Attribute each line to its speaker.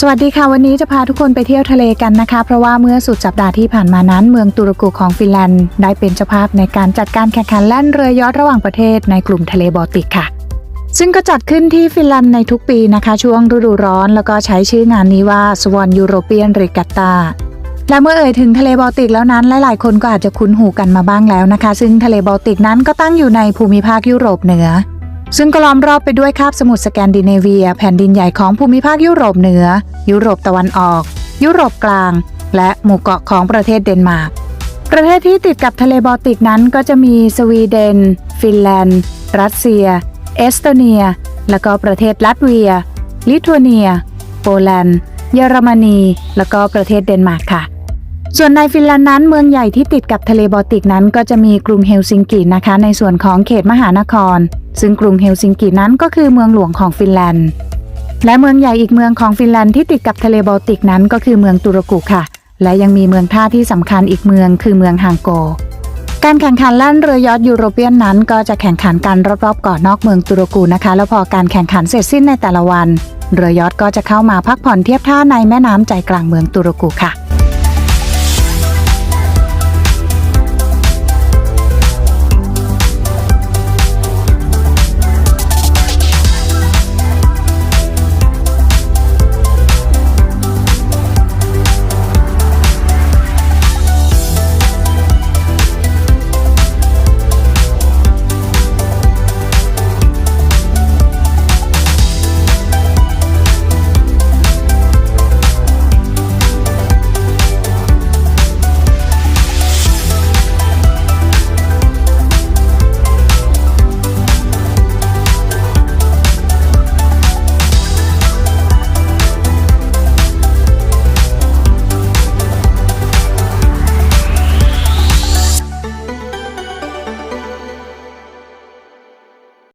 Speaker 1: สวัสดีค่ะ วันนี้จะพาทุกคนไปเที่ยวทะเลกันนะคะ เพราะว่าเมื่อสุดสัปดาห์ที่ผ่านมานั้น เมืองตุรกุของฟินแลนด์ได้เป็นเจ้าภาพในการจัดการแข่งขันแล่นเรือยอชต์ระหว่างประเทศในกลุ่มทะเลบอลติกค่ะ ซึ่งก็จัดขึ้นที่ฟินแลนด์ในทุกปีนะคะ ช่วงฤดูร้อน แล้วก็ใช้ชื่องานนี้ว่า Swan European Regatta และเมื่อเอ่ยถึงทะเลบอลติกแล้วนั้น หลายๆ คนก็อาจจะคุ้นหูกันมาบ้างแล้วนะคะ ซึ่งทะเลบอลติกนั้นก็ตั้งอยู่ในภูมิภาคยุโรปเหนือ ซึ่งก็ล้อมรอบไปด้วยคาบสมุทรสแกนดิเนเวีย แผ่นดินใหญ่ของภูมิภาคยุโรปเหนือ ยุโรปตะวันออก ยุโรปกลาง และหมู่เกาะของประเทศเดนมาร์กประเทศที่ติดกับทะเลบอลติกนั้นก็จะมีสวีเดน ฟินแลนด์ รัสเซีย เอสโตเนีย แล้วก็ประเทศลัตเวีย ลิทัวเนีย โปแลนด์ เยอรมนี แล้วก็ประเทศเดนมาร์กค่ะ ส่วนในฟินแลนด์นั้นเมืองใหญ่ที่ติดกับทะเลบอลติกนั้น ก็จะมีกรุงเฮลซิงกินะคะ ในส่วนของเขตมหานคร ซึ่งกรุงเฮลซิงกินั้นก็คือเมืองหลวงของฟินแลนด์ และเมืองใหญ่อีกเมืองของฟินแลนด์ที่ติดกับทะเลบอลติกนั้นก็คือเมืองตุรกุค่ะ และยังมีเมืองท่าที่สำคัญอีกเมืองคือเมืองฮังโก การแข่งขันลั่นเรือยอชต์ยูโรเปียนนั้น ก็จะแข่งขันกันรอบๆเกาะนอกเมืองตุรกูนะคะ แล้วพอการแข่งขันเสร็จสิ้นในแต่ละวัน เรือยอชต์ก็จะเข้ามาพักผ่อนเทียบท่าในแม่น้ำใจกลางเมืองตุรกูค่ะ